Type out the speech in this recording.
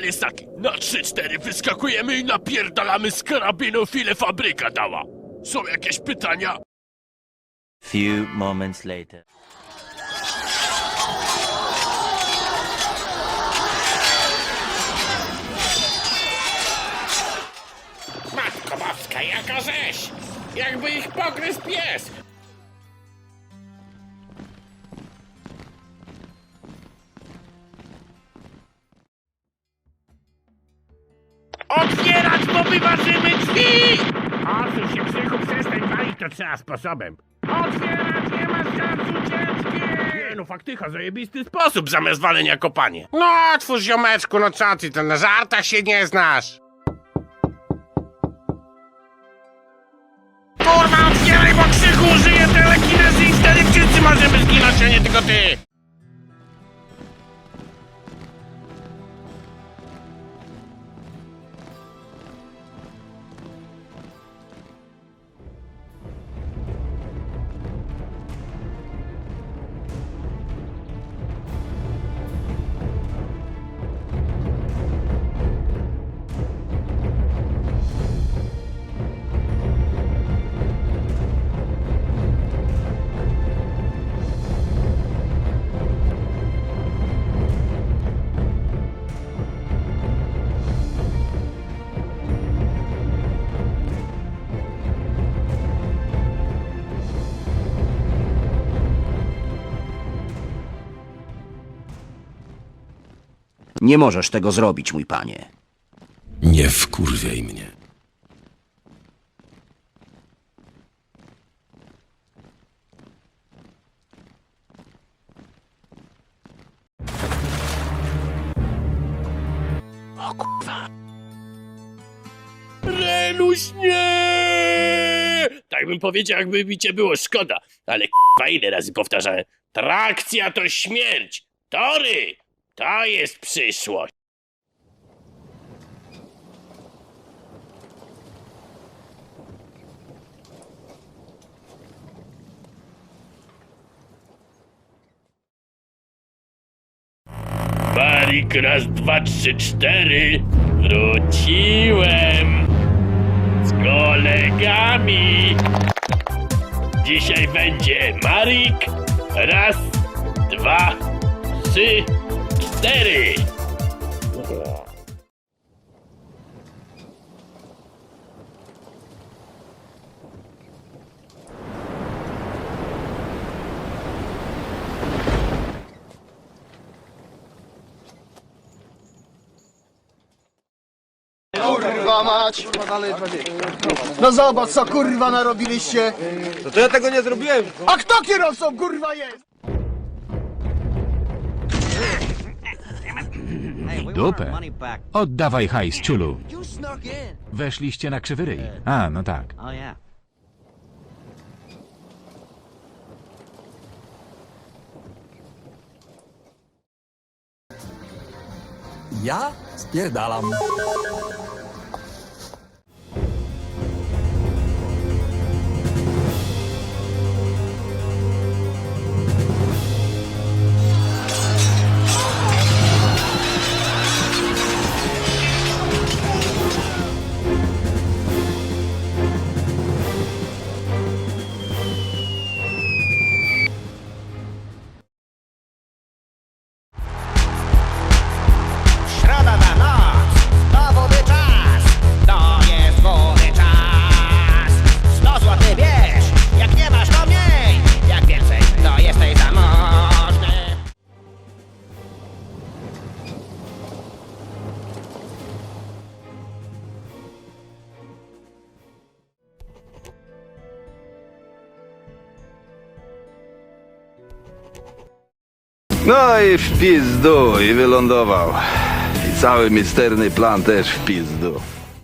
Taki. Na 3-4 wyskakujemy i napierdalamy z karabinów ile fabryka dała. Są jakieś pytania? Few moments later. Matko boska, jaka rzeź! Jakby ich pogryzł pies! Otwierać, bo wyważymy drzwi! Odsuń się, Krzychu, przestań walić to trzeba sposobem. Otwierać, nie ma szans ucieczki! Nie no, faktycha, zajebisty sposób zamiast walenia kopanie. No, otwórz ziomeczku, no co ty, to na żartach się nie znasz! Kurwa, otwieraj, bo Krzychu użyje telekinezy i wtedy wszyscy możemy zginąć, a nie tylko ty! Nie możesz tego zrobić, mój panie. Nie wkurwiaj mnie. Renuś, nie! Tak bym powiedział, jakby mi cię było szkoda. Ale k***a, ile razy powtarzałem. Trakcja to śmierć! Tory! To jest przyszłość! Barik raz, dwa, trzy, cztery. Wróciłem z kolegami. Dzisiaj będzie Marik. Raz, dwa, trzy, cztery. Kurwa mać! No zobacz co kurwa narobiliście! No to ja tego nie zrobiłem. A kto kierowcą kurwa jest? Dupę. Oddawaj hajs, ciulu. Weszliście na krzywy ryj. A, no tak. Ja spierdalam. No i w pizdu i wylądował. I cały misterny plan też w pizdu.